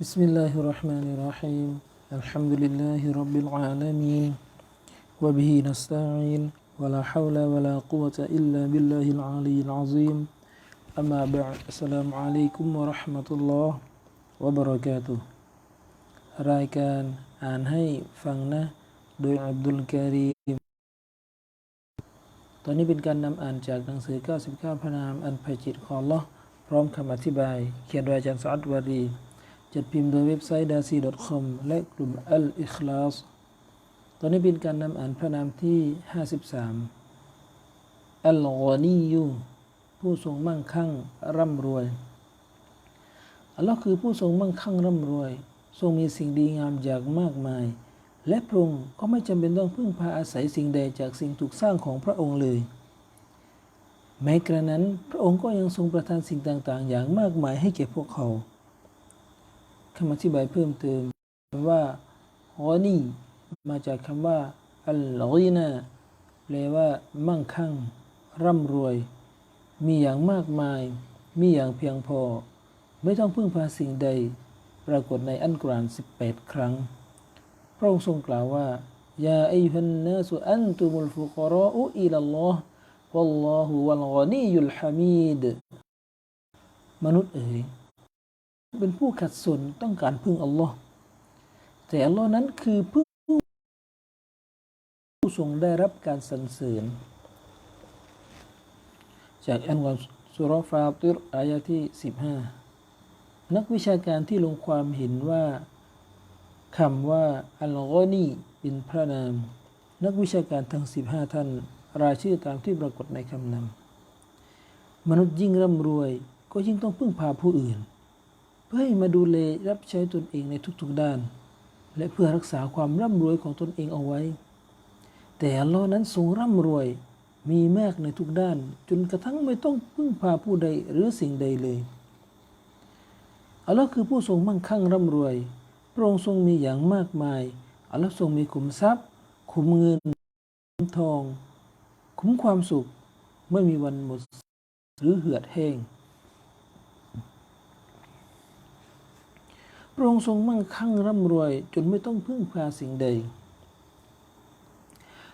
بسم الله الرحمن الرحيم الحمد لله رب العالمين وبه نستعين ولا حول ولا قوة إلا بالله العلي العظيم أما بعد السلام عليكم ورحمة الله وبركاته รายการอ่านให้ฟังนะ โดยอับดุลการีม ตอนนี้เป็นการนำอ่านจากหนังสือ 99 พระนามอันไพจิตของ Allah พร้อมคำอธิบาย เขียนโดยอาจารย์สอัดวารี จัดพิมพ์โดยเว็บไซต์ dasi.com และกลุ่มอัลอิคลาสตอนนี้เป็นการนำอ่านพระนามที่ 53 อัลกอนียูผู้ทรงมั่งคั่งร่ำรวย อัลลอฮ์คือผู้ทรงมั่งคั่งร่ำรวย ทรงมีสิ่งดีงามอย่างมากมาย และพระองค์ก็ไม่จำเป็นต้องพึ่งพาอาศัยสิ่งใดจากสิ่งถูกสร้างของพระองค์เลย แม้กระนั้นพระองค์ก็ยังทรงประทานสิ่งต่างๆ อย่างมากมายให้แก่พวกเขา คำอธิบายเพิ่มเติมว่าฮอนีมาจากคำว่าอัลลอฮีนาแปลว่ามั่งคั่ง ร่ำรวย มีอย่างมากมาย มีอย่างเพียงพอ ไม่ต้องพึ่งพาสิ่งใด ปรากฏในอันกราน 18 ครั้ง พระองค์ทรงกล่าวว่ายาอัยฮันนาสุอันตุมุลฟุกรออุอิลัลลอฮ์วัลลอฮุวัลกอนียุลฮามีดมนุษย์เอ๋ย เป็นผู้ขัดสนต้องการพึ่งอัลลอฮ์แต่อัลลอฮ์นั้นคือผู้ผู้ทรงได้รับการสรรเสริญจากอันวันสุรฟาติรอายะที่ 15 นักวิชาการที่ลงความเห็นว่าคำว่าอัลกอนีเป็นพระนาม นักวิชาการทั้ง 15 ท่าน รายชื่อตามที่ปรากฏในคำนำมนุษย์ยิ่งร่ำรวยก็ยิ่งต้องพึ่งพาผู้อื่น ให้มาดูแลรับใช้ตนเองในทุกๆด้าน และเพื่อรักษาความร่ำรวยของตนเองเอาไว้ แต่อัลลอฮ์นั้นทรงร่ำรวยมีมากในทุกด้าน จนกระทั่งไม่ต้องพึ่งพาผู้ใดหรือสิ่งใดเลยอัลลอฮ์คือผู้ทรงมั่งคั่งร่ำรวย พระองค์ทรงมีอย่างมากมายอัลลอฮ์ทรงมีขุมทรัพย์ ขุมเงินขุมทอง ขุมความสุขไม่มีวันหมดหรือเหือดแห้ง พระองค์ทรงมั่งคั่งร่ำรวย จนไม่ต้องพึ่งพาสิ่งใด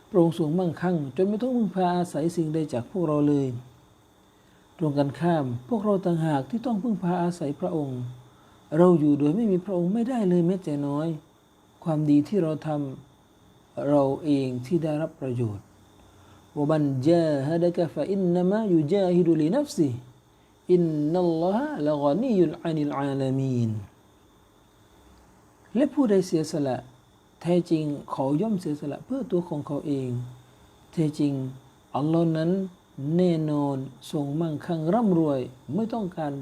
พระองค์ทรงมั่งคั่ง จนไม่ต้องพึ่งพาอาศัยสิ่งใดจากพวกเราเลย ตรงกันข้ามพวกเราต่างหากที่ต้องพึ่งพาอาศัยพระองค์ เราอยู่โดยไม่มีพระองค์ไม่ได้เลยแม้แต่น้อย ความดีที่เราทำเราเองที่ได้รับประโยชน์วบันจาฮดะกะฟะอินนามะยุจาฮิดุลีนัฟซิอินนัลลอฮะละกอนียุลอานิลอาลามีน และผู้ใดเสียสละ แท้จริงเขาย่อมเสียสละเพื่อตัวของเขาเอง แท้จริงอัลลอฮ์นั้นแน่นอนทรงมั่งคั่งร่ำรวย ไม่ต้องการ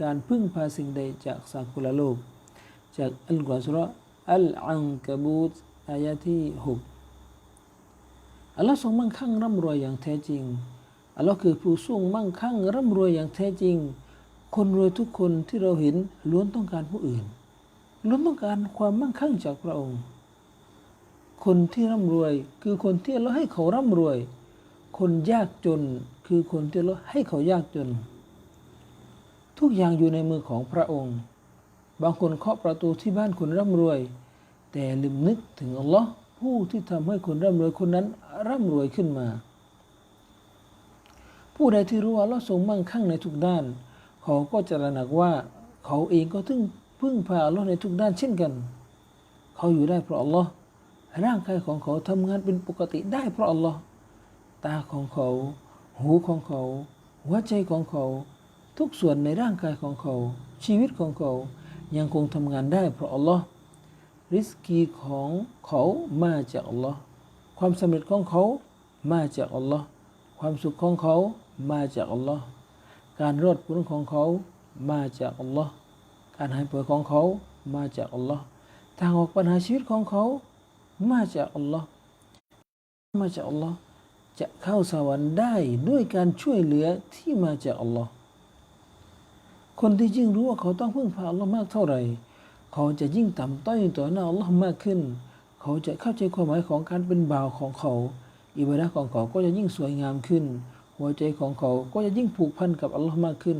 การพึ่งพาสิ่งใดจากสากุลโลก จากอัลกุรอานสุรอัลอังกบูตอายะที่หกอัลลอฮ์ทรงมั่งคั่งร่ำรวยอย่างแท้จริงอัลลอฮ์คือผู้ทรงมั่งคั่งร่ำรวยอย่างแท้จริง คนรวยทุกคนที่เราเห็นล้วนต้องการผู้อื่น ล้วนต้องการความมั่งคั่งจากพระองค์ คนที่ร่ำรวยคือคนที่เราให้เขาร่ำรวย คนยากจนคือคนที่เราให้เขายากจน ทุกอย่างอยู่ในมือของพระองค์ บางคนเคาะประตูที่บ้านคนร่ำรวย แต่ลืมนึกถึงอัลลอฮ์ผู้ที่ทำให้คนร่ำรวยคนนั้นร่ำรวยขึ้นมา ผู้ใดที่รู้ว่าอัลลอฮ์ทรงมั่งคั่งในทุกด้าน เขาก็จะระหนักว่าเขาเองก็ถึง พึ่งพาอัลลอฮ์ในทุกด้านเช่นกัน เขาอยู่ได้เพราะอัลลอฮ์ร่างกายของเขาทำงานเป็นปกติได้เพราะอัลลอฮ์ตาของเขา หูของเขา หัวใจของเขา ทุกส่วนในร่างกายของเขา ชีวิตของเขา ยังคงทำงานได้เพราะอัลลอฮ์ริสกีของเขามาจากอัลลอฮ์ความสำเร็จของเขามาจากอัลลอฮ์ความสุขของเขามาจากอัลลอฮ์การรอดพ้นของเขามาจากอัลลอฮ์ การหายป่วยของเขามาจากอัลลอฮ์ทางออกปัญหาชีวิตของเขา มาจากอัลลอฮ์มาจากอัลลอฮ์จะเข้าสวรรค์ได้ด้วยการช่วยเหลือที่มาจากอัลลอฮ์คนที่ยิ่งรู้ว่าเขาต้องพึ่งพาอัลลอฮ์มากเท่าไหร่ เขาจะยิ่งต่ำต้อยต่อหน้าอัลลอฮ์มากขึ้น เขาจะเข้าใจความหมายของการเป็นบ่าวของเขา อิบาดะของเขาก็จะยิ่งสวยงามขึ้น หัวใจของเขาก็จะยิ่งผูกพันกับอัลลอฮ์มากขึ้น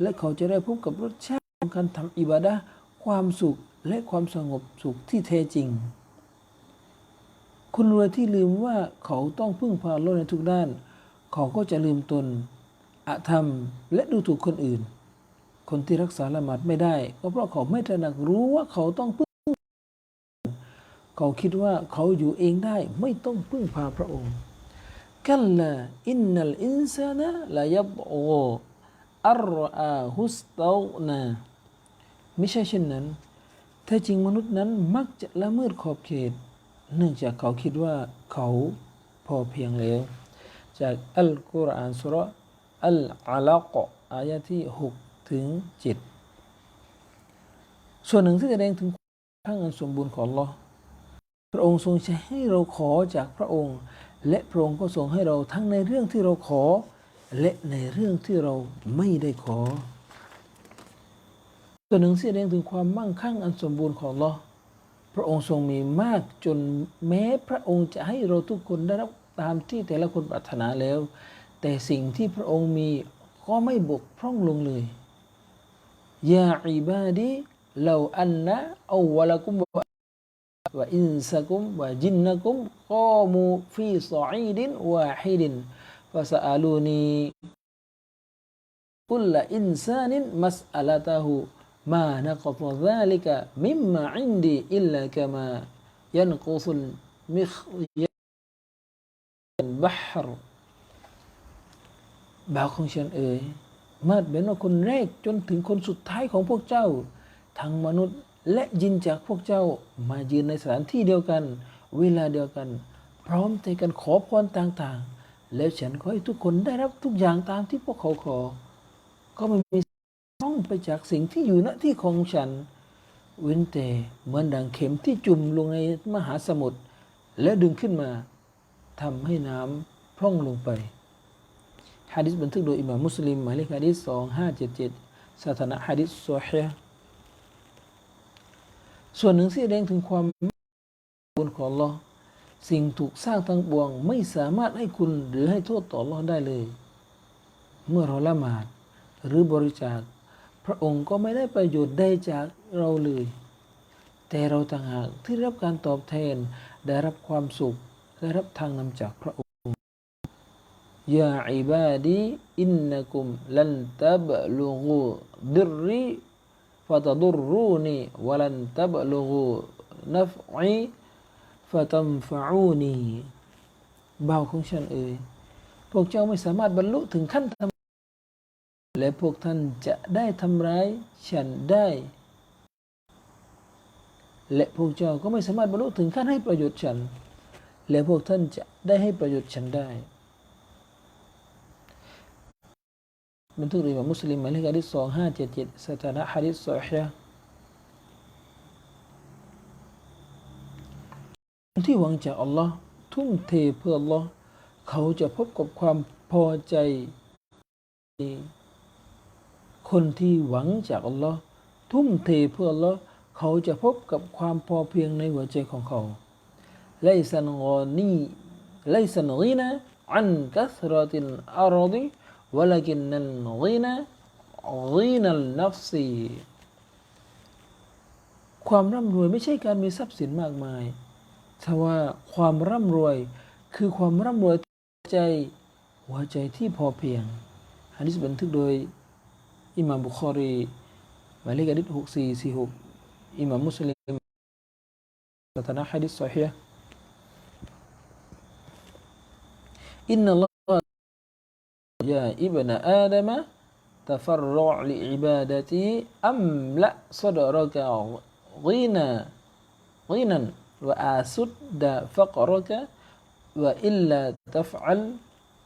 และเขาจะได้พบกับรสชาติ ของการทำอิบาดะความสุขและความสงบสุขที่แท้จริง คนรวยที่ลืมว่าเขาต้องพึ่งพาอัลเลอฮ์ในทุกด้าน เขาก็จะลืมตนอาธรรมและดูถูกคนอื่น คนที่รักษาละหมาดไม่ได้ ก็เพราะเขาไม่ตระหนักรู้ว่าเขาต้องพึ่ง เขาคิดว่าเขาอยู่เองได้ไม่ต้องพึ่งพาพระองค์กัลลาอินนัลอินซานะลายับโออัรอาฮุสตานา ไม่ใช่เช่นนั้น แท้จริงมนุษย์นั้นมักจะละเมิดขอบเขต เนื่องจากเขาคิดว่าเขาพอเพียงแล้ว จากอัลกุรอานสุรอัลอาลักอายะที่ 6 ถึง 7 ส่วนหนึ่งที่แสดงถึงข้างอันสมบูรณ์ของ Allah พระองค์ทรงใช้ให้เราขอจากพระองค์ และพระองค์ก็ทรงให้เราทั้งในเรื่องที่เราขอ และในเรื่องที่เราไม่ได้ขอ ส่วหนึ่งที่แสดงถึงความมั่งคั่งอันสมบูรณ์ของ Allah พระองค์ทรงมีมากจนแม้พระองค์จะให้เราทุกคนได้รับตามที่แต่ละคนปรารถนาแล้ว แต่สิ่งที่พระองค์มีก็ไม่บกพร่องลงเลยยาอิบาดีเราอันนะอาวะละกุมวะวะอินสะกุมวะจินนกุมกอมูฟีซออีดินวาฮิดินฟาสอาลูนีกุลละอินซานินมัสอัลตาหู มา نقص ฟซาลิกะมิมมาอินดีอิลลากะมายันกุสุลมิขยันบหรบ่าวของฉันเอ๋ยมาดเป็นว่าคนแรกจนถึงคนสุดท้ายของพวกเจ้า ทั้งมนุษย์และยินจากพวกเจ้ามายืนในสถานที่เดียวกัน เวลาเดียวกัน พร้อมใจกันขอพรต่างๆ แล้วฉันขอให้ทุกคนได้รับทุกอย่างตามที่พวกเขาขอ ก็ไม่มี ไปจากสิ่งที่อยู่ณที่ของฉัน เว้นแต่เหมือนดังเข็มที่จุ่มลงในมหาสมุทรแล้วดึงขึ้นมาทำให้น้ำพร่องลงไปฮะดิษบันทึกโดยอิหม่ามมุสลิมหมายเลขฮะดิษสองห้าเจ็ดเจ็ดสถานะฮะดิษโซฮีส่วนหนึ่งที่แสดงถึงความบุญของ Allah สิ่งถูกสร้างทั้งปวง ไม่สามารถให้คุณหรือให้โทษต่อ Allah ได้เลย เมื่อเราละหมาดหรือบริจาค พระองค์ก็ไม่ได้ประโยชน์ได้จากเราเลย แต่เราต่างหากที่รับการตอบแทนได้รับความสุขได้รับทางนำจากพระองค์ยาอิบาดีอินนักุมลันตับลุกูดิริฟะตดุรูนีวลันตับลุกูนฟอีฟะตัมฟะอูนีบ่าวของฉันเอ่ยพวกเจ้าไม่สามารถบรรลุถึงขั้นท และพวกท่านจะได้ทำร้ายฉันได้ และพวกเจ้าก็ไม่สามารถบรรลุถึงขั้นให้ประโยชน์ฉัน และพวกท่านจะได้ให้ประโยชน์ฉันได้บันทึกโดยอิมามมุสลิมหมายเลขฮะดิษสองห้าเจ็ดเจ็ดสถานะฮะดิษซอฮีห์คนที่หวังจากอัลลอฮ์ทุ่มเทเพื่ออัลลอฮ์เขาจะพบกับความพอใจ คนที่หวังจากอัลลอฮ์ทุ่มเทเพื่ออัลลอฮ์เขาจะพบกับความพอเพียงในหัวใจของเขาไลสันกอนีไลสันกีนะอันกัสรตินอารดิวลกินนันกีนะกีนัลนัฟซีความร่ำรวยไม่ใช่การมีทรัพย์สินมากมายแต่ว่าความร่ำรวยคือความร่ำรวยใจหัวใจที่พอเพียงอันนี้บันทึกโดย อิหม่ามบุคอรีหมายเลขฮะดิษหกสี่สี่หกอิหม่ามมุสลิมสถานะฮะดิษซอฮีห์อินนัลลอฮ يا ابن آدم تفرع لعبادتي أملأ صدرك غنى غنى وأسد فقرك وإلا تفعل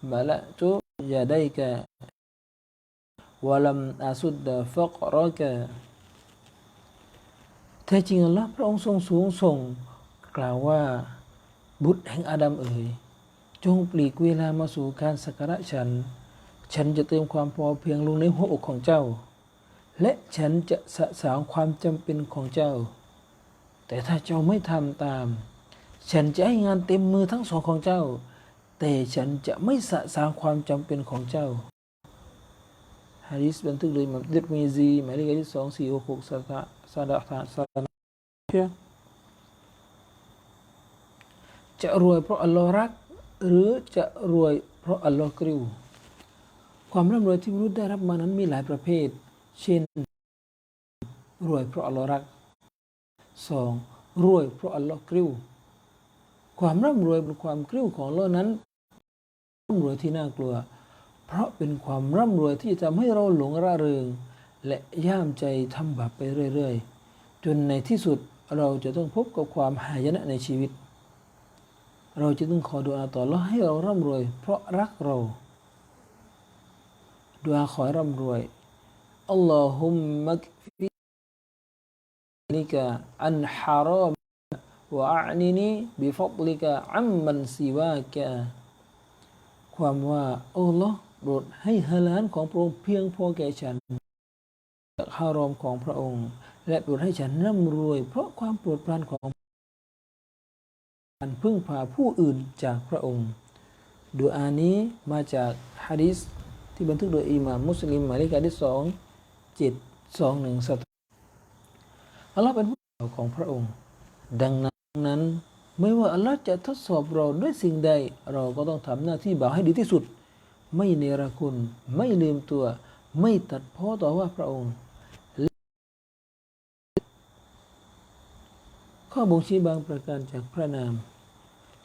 ملأت يديك ولم أسد فقرك แท้จริงอัลลอฮ์พระองค์ทรงสูงส่ง กล่าวว่า บุตรแห่งอาดัมเอ๋ยจงปลีกเวลามาสู่การสักการะฉัน ฉันจะเติมความพอเพียงลงในหัวอกของเจ้า และฉันจะสะสางความจำเป็นของเจ้า แต่ถ้าเจ้าไม่ทำตาม ฉันจะให้งานเต็มมือทั้งสองของเจ้า แต่ฉันจะไม่สะสางความจำเป็นของเจ้า ฮะดิษบันทึกโดยมัมดิรมีซีหมายเลขที่สองสี่หกหกสาดะสาดะสาดะเชื่อจะรวยเพราะอัลลอฮ์รัก หรือจะรวยเพราะอัลลอฮ์กริ้วความร่ำรวยที่มนุษย์ได้รับมานั้นมีหลายประเภท เช่น รวยเพราะอัลลอฮ์รักสองรวยเพราะอัลลอฮ์กริ้วความร่ำรวยบนความกริ้วของอัลลอฮ์นั้นร่ำรวยที่น่ากลัว เพราะเป็นความร่ำรวยที่จะทำให้เราหลงระเริง และย่ามใจทำบาปไปเรื่อยๆ จนในที่สุดเราจะต้องพบกับความหายนะในชีวิต เราจะต้องขอดุอาต่อแล้วให้เราร่ำรวย เพราะรักเราดุอาขอร่ำรวยอัลลอฮุมมักฟินิกะอันฮารามวะอานินีบิฟัดลิกะอัมมันซิวากะความว่าอัลลอฮ์ ปรดให้ฮาลาลของพระองค์เพียงพอแก่ฉันจากฮารอมของพระองค์ และโปรดให้ฉันร่ำรวย เพราะความโปรดปรานของการพึ่งพาผู้อื่นจากพระองค์ดูอานี้มาจากฮะดิษที่บันทึกโดยอิหม่ามมุสลิมหมายเลขที่สองเจ็ดสองหนึ่งสตอัลลอฮ์เป็นผู้เจ้าของพระองค์ ดังนั้น ไม่ว่าอัลลอฮ์จะทดสอบเราด้วยสิ่งใด เราก็ต้องทำหน้าที่บ่าวให้ดีที่สุด ไม่เนรคุณ ไม่ลืมตัว ไม่ตัดพ้อต่อว่าพระองค์ ข้อบ่งชี้บางประการจากพระนาม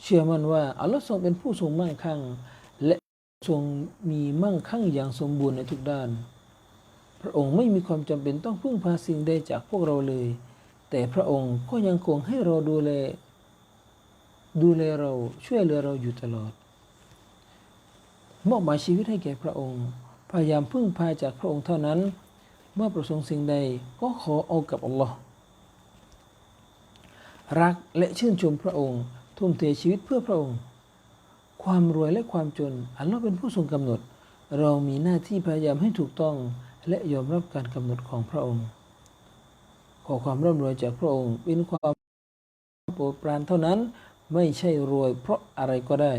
เชื่อมั่นว่า อัลลอฮ์ทรงเป็นผู้ทรงมั่งคั่ง และทรงมีมั่งคั่งอย่างสมบูรณ์ในทุกด้าน พระองค์ไม่มีความจำเป็นต้องพึ่งพาสิ่งใดจากพวกเราเลย แต่พระองค์ก็ยังคงให้เราดูแล ดูแลเราช่วยเหลือเราอยู่ตลอด มอบหมายชีวิตให้แก่พระองค์ พยายามพึ่งพาจากพระองค์เท่านั้น เมื่อประสงค์สิ่งใดก็ขอเอากับอัลลอฮ์รักและชื่นชมพระองค์ ทุ่มเทชีวิตเพื่อพระองค์ ความรวยและความจน อัลลอฮ์เป็นผู้ทรงกำหนด เรามีหน้าที่พยายามให้ถูกต้อง และยอมรับการกำหนดของพระองค์ ขอความร่ำรวยจากพระองค์เป็นความโปรดปรานเท่านั้นไม่ใช่รวยเพราะอะไรก็ได้